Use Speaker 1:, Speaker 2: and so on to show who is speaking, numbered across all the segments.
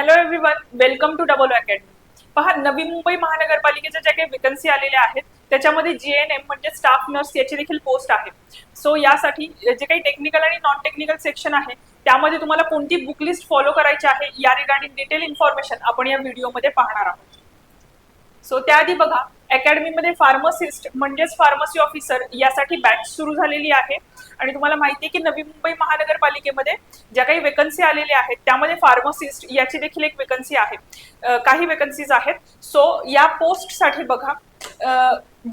Speaker 1: Hello everyone welcome to double academy पहा नवी मुंबई महानगरपालिकेच्या ज्या काही वेकन्सी आलेल्या आहेत त्याच्यामध्ये जी एन एम म्हणजे स्टाफ नर्स याची देखील पोस्ट आहे. सो यासाठी जे काही टेक्निकल आणि नॉन टेक्निकल सेक्शन आहे त्यामध्ये तुम्हाला कोणती बुक लिस्ट फॉलो करायची आहे या रिगार्डिंग डिटेल इन्फॉर्मेशन आपण या व्हिडिओमध्ये पाहणार आहोत. सो त्याआधी बघा अकॅडमीमध्ये फार्मसिस्ट म्हणजेच फार्मसी ऑफिसर यासाठी बॅच सुरू झालेली आहे. आणि तुम्हाला माहिती आहे की नवी मुंबई महानगरपालिकेमध्ये ज्या काही वेकन्सी आलेल्या आहेत त्यामध्ये फार्मसिस्ट याची देखील एक वेकन्सी आहे. काही वेकन्सीज आहेत. सो या पोस्टसाठी बघा.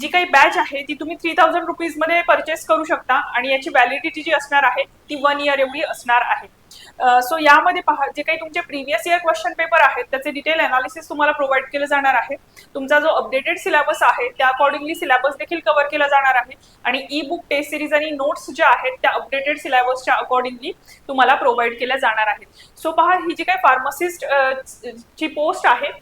Speaker 1: जी काही बॅच आहे ती तुम्ही थ्री थाउजंड रुपीजमध्ये परचेस करू शकता आणि याची व्हॅलिडिटी जी असणार आहे ती वन इयर एवढी असणार आहे. सो यामध्ये पहा जे काही तुमचे प्रिव्हियस इयर क्वेश्चन पेपर आहेत त्याचे डिटेल अनालिसिस तुम्हाला प्रोव्हाइड केलं जाणार आहे. तुमचा जो अपडेटेड सिलेबस आहे त्या अकॉर्डिंगली सिलेबस देखील कव्हर केला जाणार आहे. आणि ई बुक टेस्ट सिरीज आणि नोट्स ज्या आहेत त्या अपडेटेड सिलेबसच्या अकॉर्डिंगली तुम्हाला प्रोव्हाइड केल्या जाणार आहेत. सो पहा ही जी काही फार्मसिस्ट ची पोस्ट आहे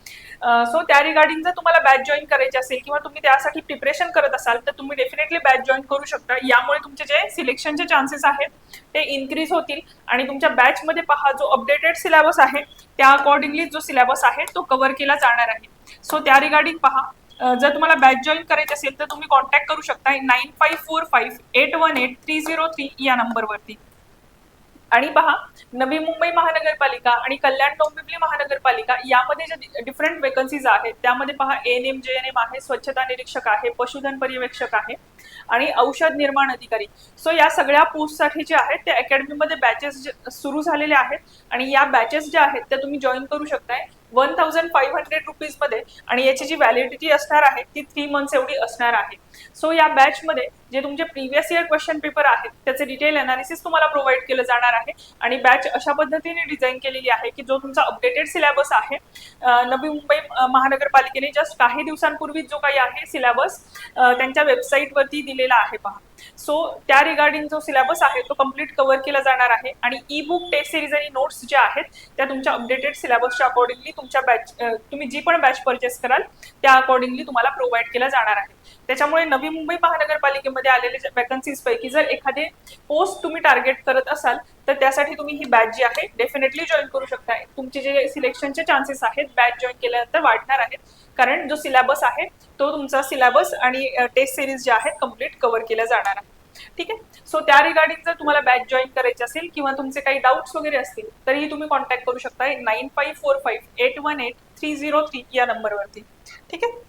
Speaker 1: सो त्या रिगार्डिंग जर तुम्हाला बॅच जॉईन करायची असेल किंवा तुम्ही त्यासाठी प्रिपरेशन करत असाल तर तुम्ही डेफिनेटली बॅच जॉईन करू शकता. यामुळे तुमचे जे सिलेक्शनचे चान्सेस आहेत ते इन्क्रीज होतील. आणि तुमच्या बॅचमध्ये पहा जो अपडेटेड सिलेबस आहे त्या अकॉर्डिंगली जो सिलेबस आहे तो कव्हर केला जाणार आहे. सो त्या रिगार्डिंग पहा जर तुम्हाला बॅच जॉईन करायची असेल तर तुम्ही कॉन्टॅक्ट करू शकता nine five four five eight one eight three zero three या नंबरवरती आणि पहा नवी मुंबई महानगरपालिका आणि कल्याण डोंबिवली महानगरपालिका यामध्ये ज्या डिफरंट वेकन्सीज आहेत त्यामध्ये पहा N M G N M आहे स्वच्छता निरीक्षक आहे पशुधन पर्यवेक्षक आहे आणि औषध निर्माण अधिकारी. सो या सगळ्या पोस्टसाठी जे आहेत ते अकॅडमीमध्ये बॅचेस सुरू झालेले आहेत आणि या बॅचेस ज्या आहेत त्या तुम्ही जॉईन करू शकताय. वन थाउजंड फाईव्ह हंड्रेड रुपीजमध्ये आणि याची जी व्हॅलिडिटी असणार आहे ती थ्री मंथ्स एवढी असणार आहे. सो या बॅचमध्ये जे तुमचे प्रिव्हियस इयर क्वेश्चन पेपर आहेत त्याचे डिटेल अनालिसिस तुम्हाला प्रोव्हाइड केलं जाणार आहे. आणि बॅच अशा पद्धतीने डिझाईन केलेली आहे की जो तुमचा अपडेटेड सिलेबस आहे नवी मुंबई महानगरपालिकेने जस्ट काही दिवसांपूर्वी जो काही आहे सिलेबस त्यांच्या वेबसाईटवरती दिलेला आहे पहा. सो त्या रिगार्डिंग जो सिलेबस आहे तो कंप्लीट कव्हर केला जाणार आहे. आणि ई बुक टेस्ट सिरीज आणि नोट्स ज्या आहेत त्या तुमच्या अपडेटेड सिलेबसच्या अकॉर्डिंगली तुमच्या बॅच तुम्ही जी पण बॅच परचेस कराल त्या अकॉर्डिंगली तुम्हाला प्रोव्हाइड केला जाणार आहे. त्याच्यामुळे नवी मुंबई महानगरपालिकेमध्ये आलेले वॅकन्सीज पैकी जर एखादे पोस्ट तुम्ही टार्गेट करत असाल तर त्यासाठी तुम्ही ही बॅच जी आहे डेफिनेटली जॉईन करू शकता. तुमचे जे सिलेक्शनचे चान्सेस आहेत बॅच जॉईन केल्यानंतर वाढणार आहेत. कारण जो सिलेबस आहे तो तुमचा सिलेबस आणि टेस्ट सिरीज जे आहेत कंप्लीट कव्हर केल्या जाणार आहे. ठीक आहे? सो त्या रिगार्डिंग जर तुम्हाला बॅच जॉईन करायची असेल किंवा तुमचे काही डाऊट्स वगैरे असतील तरीही तुम्ही कॉन्टॅक्ट करू शकता. Nine five four five eight one eight three zero three या नंबरवरती ठीक आहे?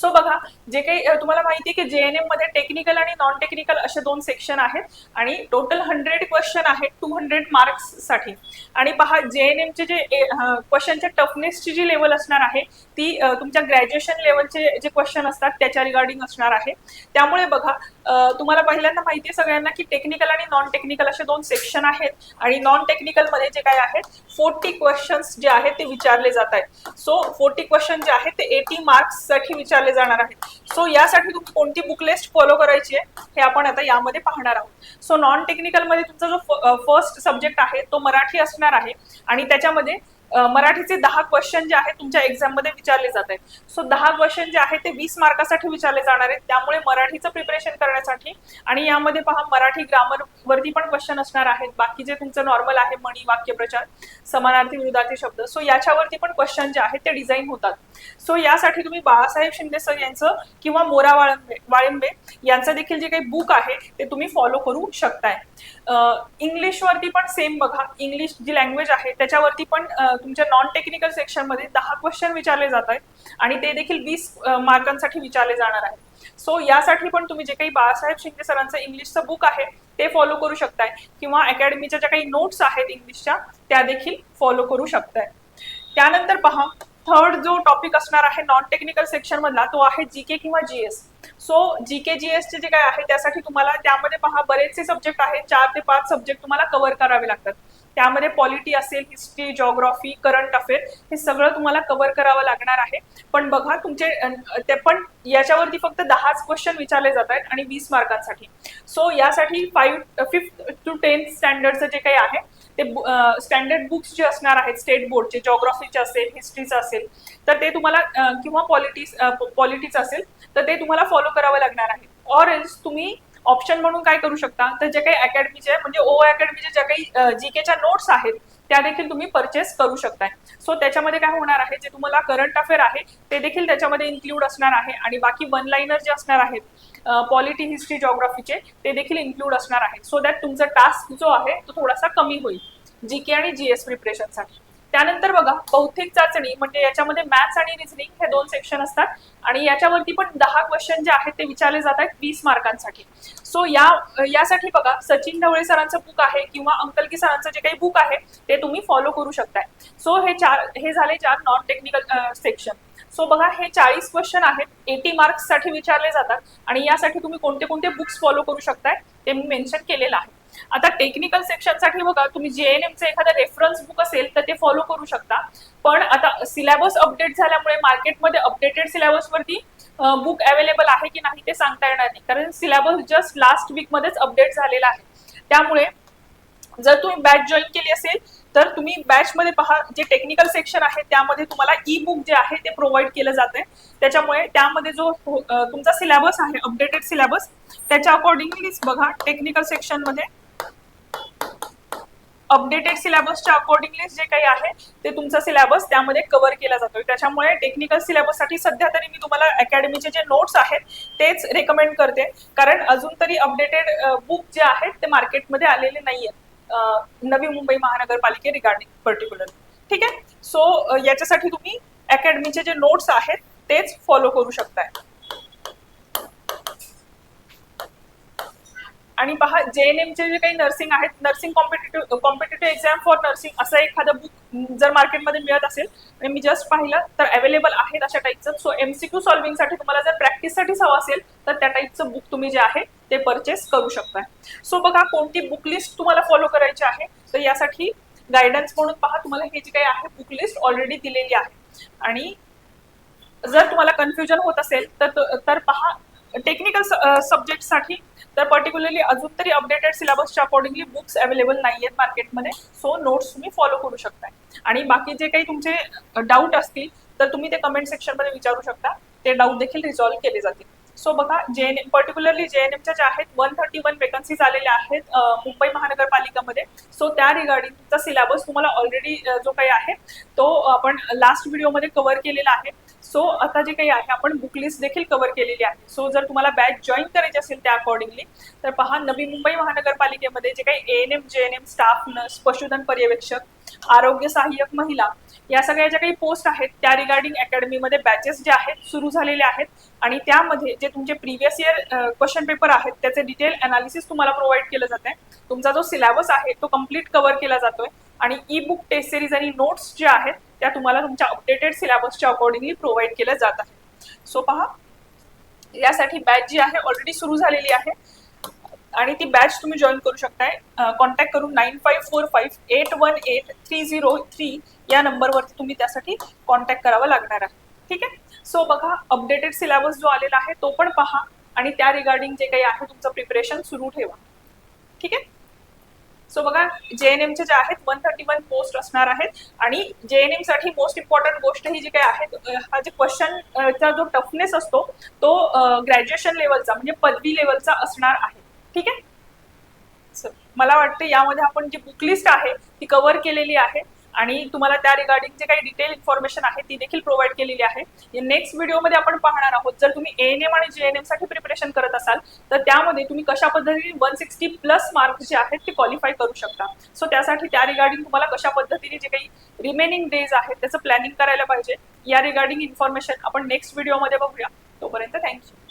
Speaker 1: सो बघा जे काही तुम्हाला माहिती आहे की जे एन एममध्ये टेक्निकल आणि नॉन टेक्निकल असे दोन सेक्शन आहेत आणि टोटल हंड्रेड क्वेश्चन आहेत टू हंड्रेड मार्क्ससाठी. आणि पहा जे एन एमचे जे क्वेश्चनच्या टफनेसची जी लेवल असणार आहे ती तुमच्या ग्रॅज्युएशन लेवलचे जे क्वेश्चन असतात त्याच्या रिगार्डिंग असणार आहे. त्यामुळे बघा तुम्हाला पहिल्यांदा माहिती आहे सगळ्यांना की टेक्निकल आणि नॉन टेक्निकल असे दोन सेक्शन आहेत. आणि नॉन टेक्निकलमध्ये जे काय आहेत फोर्टी क्वेश्चन्स जे आहेत ते विचारले जात आहेत. सो फोर्टी क्वेश्चन जे आहेत ते एटी मार्क्ससाठी विचारले जाणार आहेत. सो यासाठी तुम्ही कोणती बुक लिस्ट फॉलो करायची आहे हे आपण आता यामध्ये पाहणार आहोत. सो नॉन टेक्निकलमध्ये तुमचा जो फर्स्ट सब्जेक्ट आहे तो मराठी असणार आहे. आणि त्याच्यामध्ये मराठीचे दहा क्वेश्चन जे आहेत तुमच्या एक्झाममध्ये विचारले जात आहेत. सो दहा क्वेश्चन जे आहेत ते वीस मार्कासाठी विचारले जाणार आहेत. त्यामुळे मराठीचं प्रिपरेशन करण्यासाठी आणि यामध्ये पहा मराठी ग्रामर वरती पण क्वेश्चन असणार आहेत. बाकी जे तुमचं नॉर्मल आहे म्हणी वाक्यप्रचार समानार्थी विरुद्धार्थी शब्द. सो याच्यावरती पण क्वेश्चन जे आहेत ते डिझाईन होतात. सो यासाठी तुम्ही बाळासाहेब शिंदे सर यांचं किंवा मोरा वाळंबे वाळिंबे यांचं देखील जे काही बुक आहे ते तुम्ही फॉलो करू शकताय. इंग्लिश वरती पण सेम बघा. इंग्लिश जी लँग्वेज आहे त्याच्यावरती पण तुमच्या नॉन टेक्निकल सेक्शनमध्ये दहा क्वेश्चन विचारले जात आहेत आणि ते देखील वीस मार्कांसाठी विचारले जाणार आहेत. सो यासाठी पण तुम्ही जे काही बाळासाहेब शिंदे सरांचं इंग्लिशचं बुक आहे ते फॉलो करू शकताय. किंवा अकॅडमीच्या ज्या काही नोट्स आहेत इंग्लिशच्या त्या देखील फॉलो करू शकताय. त्यानंतर पहा थर्ड जो टॉपिक असणार आहे नॉन टेक्निकल सेक्शन मधला तो आहे जीके किंवा जीएस सो जीके जीएसचे जे काय आहे त्यासाठी तुम्हाला त्यामध्ये पहा बरेचसे सब्जेक्ट आहेत चार ते पाच सब्जेक्ट तुम्हाला कव्हर करावे लागतात. त्यामध्ये पॉलिटी असेल हिस्ट्री जॉग्राफी करंट अफेअर हे सगळं तुम्हाला कव्हर करावं लागणार आहे. पण बघा तुमचे ते पण याच्यावरती फक्त दहाच क्वेश्चन विचारले जात आहेत आणि वीस मार्कांसाठी. सो यासाठी फाईव्ह फिफ्थ टू टेन्थ स्टँडर्डचं जे काही आहे ते स्टँडर्ड बुक्स जे असणार आहेत स्टेट बोर्डचे जॉग्राफीचे असेल हिस्ट्रीचं असेल तर ते तुम्हाला किंवा पॉलिटिक्स पॉलिटिक्स असेल तर ते तुम्हाला फॉलो करावं लागणार आहे. ऑर एल्स तुम्ही ऑप्शन म्हणून काय करू शकता? तर जे काही अकॅडमीचे म्हणजे ओ अकॅडमीचे ज्या काही जीकेच्या नोट्स आहेत त्या देखील तुम्ही परचेस करू शकताय. सो त्याच्यामध्ये काय होणार आहे? जे तुम्हाला करंट अफेअर आहे ते देखील त्याच्यामध्ये इन्क्लूड असणार आहे आणि बाकी वन लाईनर जे असणार आहेत पॉलिटी हिस्ट्री जॉग्राफीचे ते देखील इन्क्लूड असणार आहे. सो दॅट तुमचा टास्क जो आहे तो थोडासा कमी होईल. जी के आणि जीएस प्रिपरेशनसाठी त्यानंतर बघा बौद्धिक चाचणी म्हणजे याच्यामध्ये मॅथ्स आणि रिझनिंग हे दोन सेक्शन असतात. आणि याच्यावरती पण दहा क्वेश्चन जे आहेत ते विचारले जात आहेत वीस मार्कांसाठी. सो या यासाठी बघा सचिन ढवळे सरांचं बुक आहे किंवा अंकलकी सरांचं जे काही बुक आहे ते तुम्ही फॉलो करू शकताय. सो हे चार हे झाले चार नॉन टेक्निकल सेक्शन सो बघा हे चाळीस क्वेश्चन आहेत एटी मार्क्ससाठी विचारले जातात. आणि यासाठी तुम्ही कोणते कोणते बुक्स फॉलो करू शकताय ते मी मेन्शन केलेलं आहे. आता टेक्निकल सेक्शनसाठी बघा तुम्ही जेएनएमचं एखादा रेफरन्स बुक असेल तर ते फॉलो करू शकता. पण आता सिलेबस अपडेट झाल्यामुळे मार्केटमध्ये अपडेटेड सिलेबसवरती बुक अवेलेबल आहे की नाही ते सांगता येणार नाही. कारण सिलेबस जस्ट लास्ट वीक मध्येच अपडेट झालेला आहे. त्यामुळे जर तुम्ही बॅच जॉईन केली असेल तर तुम्ही बॅच मध्ये पहा जे टेक्निकल सेक्शन आहे त्यामध्ये तुम्हाला ई बुक जे आहे ते प्रोव्हाइड केलं जाते त्याच्यामुळे त्यामध्ये जो तुमचा सिलेबस आहे अपडेटेड सिलेबस त्याच्या अकॉर्डिंगलीच बघा टेक्निकल सेक्शनमध्ये अपडेटेड सिलेबसच्या अकॉर्डिंगली जे काही आहे ते तुमचा सिलेबस त्यामध्ये कव्हर केला जातोय. त्याच्यामुळे टेक्निकल सिलेबससाठी सध्या तरी मी तुम्हाला अकॅडमीचे जे नोट्स आहेत तेच रेकमेंड करते. कारण अजून तरी अपडेटेड बुक जे आहेत ते मार्केटमध्ये आलेले नाही आहेत नवी मुंबई महानगरपालिके रिगार्डिंग पर्टिक्युलर ठीक आहे? सो याच्यासाठी तुम्ही अकॅडमीचे जे नोट्स आहेत तेच फॉलो करू शकताय. आणि पहा जे एन एमचे जे काही नर्सिंग आहेत nursing competitive competitive exam for nursing असं एखादं बुक जर मार्केटमध्ये मिळत असेल आणि मी जस्ट पाहिलं तर अवेलेबल आहेत अशा टाईपचं सो एमसीक्यू सॉल्विंगसाठी तुम्हाला जर प्रॅक्टिससाठीच हवं असेल तर त्या टाईपचं बुक तुम्ही जे आहे ते परचेस करू शकता सो बघा कोणती बुक लिस्ट तुम्हाला फॉलो करायची आहे तर यासाठी गायडन्स म्हणून पहा तुम्हाला हे जे काही आहे बुक लिस्ट ऑलरेडी दिलेली आहे. आणि जर तुम्हाला कन्फ्युजन होत असेल तर तर पहा टेक्निकल सब्जेक्टसाठी तर पर्टिक्युलरली अजून तरी अपडेटेड सिलेबसच्या अकॉर्डिंगली बुक्स अवेलेबल नाही आहेत मार्केटमध्ये सो नोट्स तुम्ही फॉलो करू शकता आणि बाकी जे काही तुमचे डाऊट असतील तर तुम्ही ते कमेंट सेक्शनमध्ये विचारू शकता. ते डाऊट देखील रिझॉल्व्ह केले जातील. सो बघा G N M particularly G N एमच्या ज्या आहेत वन थर्टी वन वेकन्सीज आलेल्या आहेत मुंबई महानगरपालिका सो त्या रिगार्डिंगचा सिलेबस तुम्हाला ऑलरेडी जो काही आहे तो आपण लास्ट व्हिडिओमध्ये कव्हर केलेला आहे. सो आता जे काही आहे आपण बुक लिस्ट देखील कव्हर केलेली आहे. सो जर तुम्हाला बॅच जॉईन करायची असेल त्या अकॉर्डिंगली तर पहा नवी मुंबई महानगरपालिकेमध्ये जे काही A N M G N M staff nurse पशुधन पर्यवेक्षक आरोग्य सहाय्यक महिला या सगळ्या ज्या काही पोस्ट आहेत त्या रिगार्डिंग अकॅडमीमध्ये बॅचेस जे आहेत सुरू झालेले आहेत. आणि त्यामध्ये जे तुमचे प्रिव्हियस इयर क्वेश्चन पेपर आहेत त्याचे डिटेल अनालिसिस तुम्हाला प्रोव्हाइड केलं जाते तुमचा जो सिलेबस आहे तो कंप्लीट कव्हर केला जातोय. आणि ई बुक टेस्ट सिरीज आणि नोट्स जे आहेत त्या तुम्हाला तुमच्या अपडेटेड सिलेबसच्या अकॉर्डिंगली प्रोव्हाइड केल्या जात आहे. सो पहा. यासाठी बॅच जी आहे ऑलरेडी सुरू झालेली आहे. आणि ती बॅच तुम्ही जॉईन करू शकताय. कॉन्टॅक्ट करून nine five four five eight one eight three zero three या नंबरवरती तुम्ही त्यासाठी कॉन्टॅक्ट करावा लागणार आहे. ठीक आहे? सो बघा अपडेटेड सिलेबस जो आलेला आहे तो पण पहा आणि त्या रिगार्डिंग जे काही आहे तुमचं प्रिपरेशन सुरू ठेवा. ठीक आहे? सो बघा जे एन एमचे जे आहेत वन थर्टी वन पोस्ट असणार आहेत आणि जे एन एमसाठी मोस्ट इम्पॉर्टंट गोष्ट ही जी काही आहे हा जे क्वेश्चनचा जो टफनेस असतो तो ग्रॅज्युएशन लेवलचा म्हणजे पदवी लेवलचा असणार आहे. ठीक आहे? मला वाटतं यामध्ये आपण जी बुक लिस्ट आहे ती कव्हर केलेली आहे. आणि तुम्हाला त्या रिगार्डिंग जे काही डिटेल इन्फॉर्मेशन आहे ती देखील प्रोव्हाइड केलेली आहे. नेक्स्ट व्हिडिओमध्ये आपण पाहणार आहोत जर तुम्ही एन एम आणि जे एन एमसाठी प्रिपरेशन करत असाल तर त्यामध्ये तुम्ही कशा पद्धतीने वन सिक्स्टी प्लस मार्क्स जे आहेत ते क्वालिफाय करू शकता. सो त्यासाठी त्या रिगार्डिंग तुम्हाला कशा पद्धतीने जे काही रिमेनिंग डेज आहेत त्याचं प्लॅनिंग करायला पाहिजे. या रिगार्डिंग इन्फॉर्मेशन आपण नेक्स्ट व्हिडिओमध्ये बघूया. तोपर्यंत थँक्यू